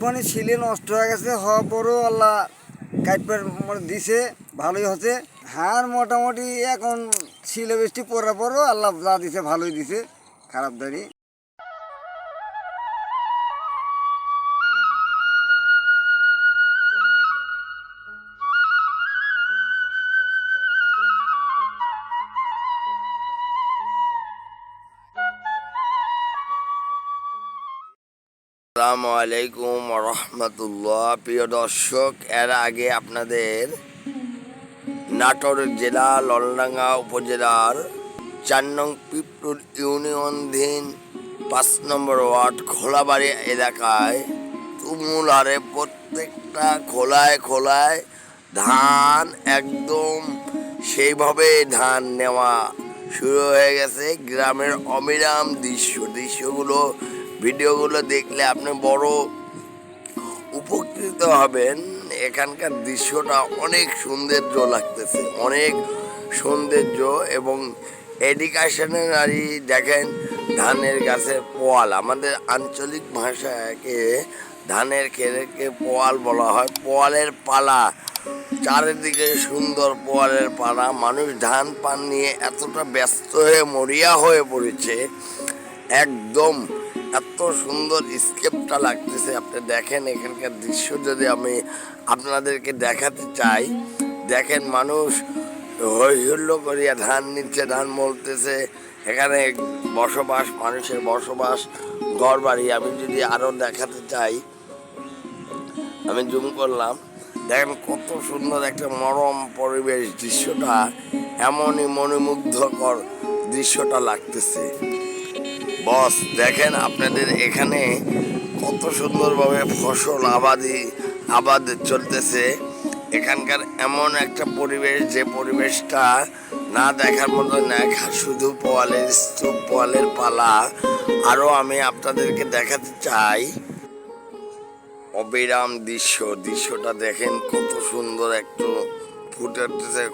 পানি ছিলে নষ্ট হয়ে গেছে হওয়ার পরও আল্লাহ কাটবার দিছে, ভালোই হচ্ছে। হ্যাঁ মোটামুটি এখন শিলে বৃষ্টি পড়ার পরও আল্লাহ যা দিছে ভালোই দিছে, খারাপ দাঁড়ি। আসসালামু আলাইকুম রহমতুল্লাহ। প্রিয় দর্শক, এর আগে আপনাদের নাটোর জেলা, ললডাঙ্গা উপজেলার চার নং পিপটুর ইউনিয়নধীন পাঁচ নম্বর ওয়ার্ড খোলাবাড়ি এলাকায় তুমুল হারে প্রত্যেকটা খোলায় খোলায় ধান একদম সেইভাবে ধান নেওয়া শুরু হয়ে গেছে। গ্রামের অবিরাম দৃশ্য, দৃশ্যগুলো ভিডিওগুলো দেখলে আপনি বড় উপকৃত হবেন। এখানকার দৃশ্যটা অনেক সৌন্দর্য লাগতেছে, অনেক সৌন্দর্য এবং এডুকেশনের নারী দেখেন ধানের গাছের পোয়াল। আমাদের আঞ্চলিক ভাষাকে ধানের খেরকে পোয়াল বলা হয়। পোয়ালের পালা, চারিদিকে সুন্দর পোয়ালের পালা। মানুষ ধান পান নিয়ে এতটা ব্যস্ত হয়ে মরিয়া হয়ে পড়েছে, একদম এত সুন্দর স্কেপটা লাগতেছে। আপনি দেখেন এখানকার দৃশ্য যদি আমি আপনাদেরকে দেখাতে চাই। দেখেন মানুষ হই হুল্লো করিয়া ধান নিচ্ছে, ধান মলতেছে এখানে বসবাস, মানুষের বসবাস ঘর বাড়ি আমি যদি আরও দেখাতে চাই, আমি জুম করলাম। দেখেন কত সুন্দর একটা মরম পরিবেশ দৃশ্যটা। এমনই মনোমুগ্ধকর দৃশ্যটা লাগতেছে। বস, দেখেন আপনাদের এখানে কত সুন্দরভাবে ফসল আবাদি, আবাদ চলতেছে। এখানকার এমন একটা পরিবেশ, যে পরিবেশটা না দেখার মতো না শুধু পোয়ালের স্তূপ, পোয়ালের পালা। আরও আমি আপনাদেরকে দেখাতে চাই। অবিরাম দৃশ্য, দৃশ্যটা দেখেন কত সুন্দর, একটু ফুটে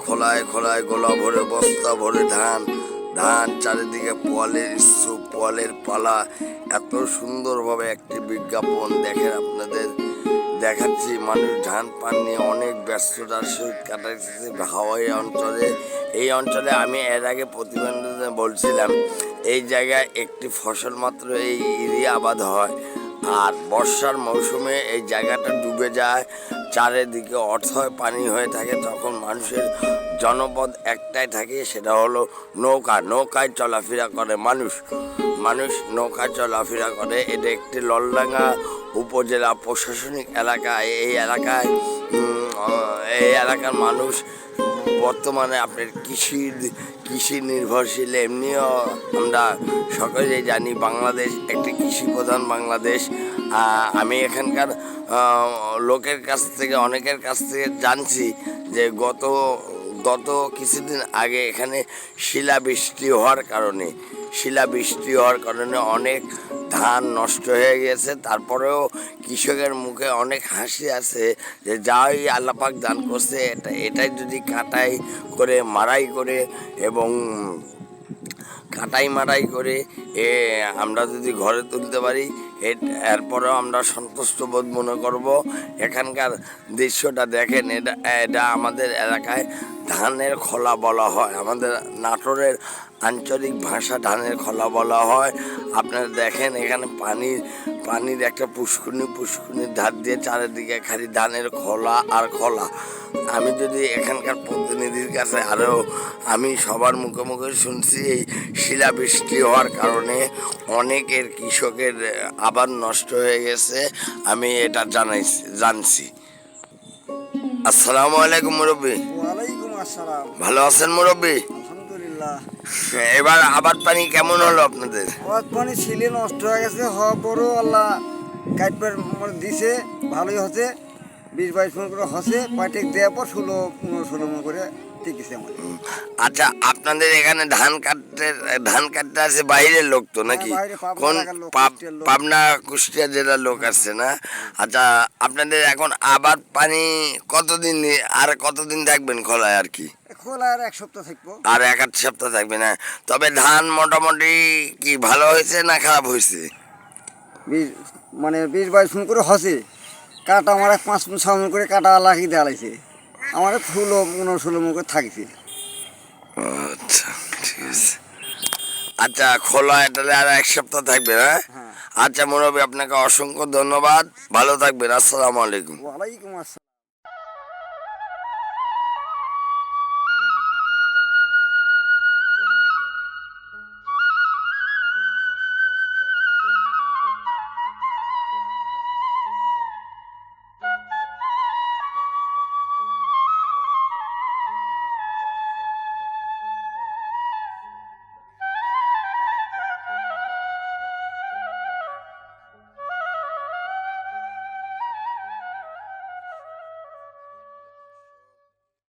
খোলায় খোলায় গোলা ভরে বস্তা ভরে ধান। ধান চারিদিকে পোয়ালের স্তূপ পোয়ালের পালা। এত সুন্দরভাবে একটি বিজ্ঞাপন দেখেন আপনাদের। দেখাচ্ছি মানুষ ধান পান নিয়ে অনেক ব্যস্ততার সহিত কাটাচ্ছে হাওয়াই অঞ্চলে। এই অঞ্চলে আমি এর আগে প্রতিবেদনে বলছিলাম, এই জায়গায় একটি ফসল মাত্র এই এরিয়া আবাদ হয়। আর বর্ষার মৌসুমে এই জায়গাটা ডুবে যায়। চারিদিকে অর্থয় পানি হয়ে থাকে, তখন মানুষের জনপদ একটাই থাকে, সেটা হলো নৌকা। নৌকায় চলাফেরা করে মানুষ। মানুষ নৌকায় চলাফেরা করে। এটা একটি ললডাঙ্গা উপজেলা প্রশাসনিক এলাকা। এই এলাকায় এই এলাকার মানুষ বর্তমানে আপনার কৃষির কৃষি নির্ভরশীল, এমনিও আমরা সকলেই জানি বাংলাদেশ একটি কৃষি প্রধান বাংলাদেশ আমি এখানকার লোকের কাছ থেকে, অনেকের কাছ থেকে জানছি যে গত গত কিছুদিন আগে এখানে শিলাবৃষ্টি হওয়ার কারণে, শিলাবৃষ্টি হওয়ার কারণে অনেক ধান নষ্ট হয়ে গেছে, তারপরেও কৃষকের মুখে অনেক হাসি আছে যে যাই আল্লাপাক দান করছে, এটা, এটাই যদি কাটাই করে মারাই করে এবং কাটাই মারাই করে, এ, আমরা যদি ঘরে তুলতে পারি এরপরেও আমরা সন্তুষ্ট বোধ মনে করব। এখানকার দৃশ্যটা দেখেন, এটা এটা আমাদের এলাকায় ধানের খোলা বলা হয়। আমাদের নাটোরের আঞ্চলিক ভাষা ধানের খোলা বলা হয়। আপনারা দেখেন, এখানে পানির পানির একটা পুষ্কুনি পুষ্কুনির ধার দিয়ে চারিদিকে খালি ধানের খোলা আর খোলা। আমি যদি এখানকার প্রতিনিধির কাছে আরও আমি সবার মুখে মুখে শুনছি এই শিলাবৃষ্টি হওয়ার কারণে অনেকের কৃষকের আবার নষ্ট হয়ে গেছে আমি এটা জানাইছি জানছি। আসসালামু আলাইকুম মুরব্বী। ভালো আছেন মুরব্বী? এবার আবার পানি কেমন হলো আপনাদের? পানি ছিলে নষ্ট হয়ে গেছে হওয়ার পরও আল্লাহ কাটবার দিছে ভালোই হচ্ছে। বিশ বাইশ মন করে হচ্ছে পাটেক দেওয়ার পর ষোলো পনেরো ষোলো মন করে টিকেছে আমাদের। আচ্ছা আপনাদের এখানে ধান কাটতে ধান কাটতে আছে বাইরের লোক তো নাকি? হ্যাঁ, কোন। পাবনা কুষ্টিয়া জেলার লোক আসছে না? আচ্ছা আপনাদের এখন আবার পানি কতদিন আর কতদিন থাকবেন খোলায় আর কি? খোলা আর এক সপ্তাহ থাকব। আর এক আধ সপ্তাহ থাকবে না। তবে ধান মোটামুটি কি ভালো হয়েছে না খারাপ হয়েছে? মানে বিশ বাইশ ফুন করে হসে। কাটা আমার এক পাঁচ ফুন ছ মিনিট করে কাটা লাগিয়ে লাগছে। আমার ষোলো পনেরো ষোলো মন করে থাকছে। আচ্ছা ঠিক আছে। আচ্ছা খোলা এটালে আর এক সপ্তাহ থাকবে হ্যাঁ? আচ্ছা মনে হবে আপনাকে অসংখ্য ধন্যবাদ। ভালো থাকবেন আসসালামু আলাইকুম। ওয়ালাইকুম আসসালাম।